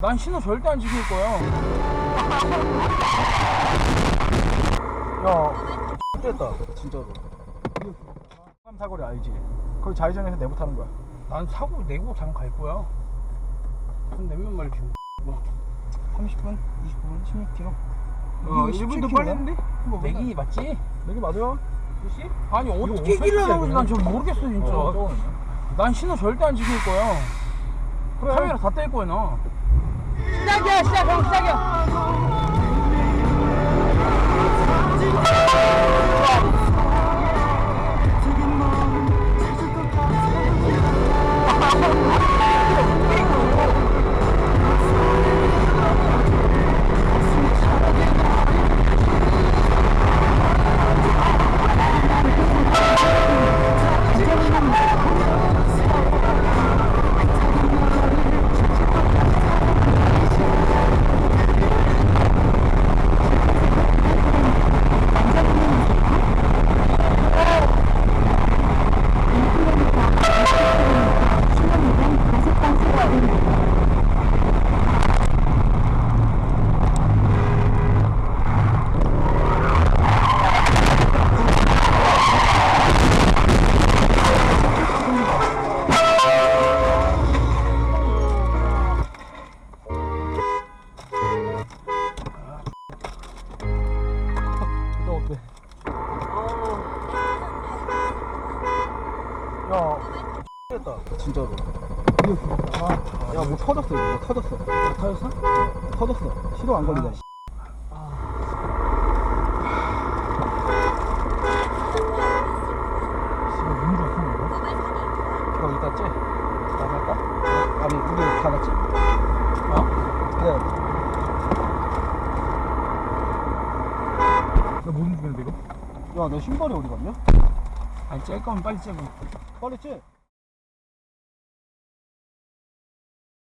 난 신호 절대 안 지킬 거야. 야, 됐다, 진짜로. 삼 사거리 알지? 거기 좌회전해서 내부 타는 거야. 난 사고 내고 그냥 갈 거야. 돈 내면 말이지. 뭐. 30분, 29분, 16km. 어, 1분도 빨리는데? 뭐 맥이 맞지? 여기 맞아. 그렇지? 아니 어떻게 길을 어떻게 나오는지 난잘 모르겠어 진짜. 어, 난 신호 절대 안 지킬 거야. 그래. 카메라 다 뗄 거야 나. 시작이 진짜로. 아, 야, 뭐 터졌어, 이거. 뭐 터졌어. 타였어? 터졌어. 시도 안 걸리다. 씨. 문좋은 거야? 이거 이따 째. 나갈까? 아니, 우리 다 같이. 어? 네. 나못 움직이는데, 이거? 야, 내 신발이 어디 갔냐? 아니, 짤 거면 빨리 째고. 빨리 째.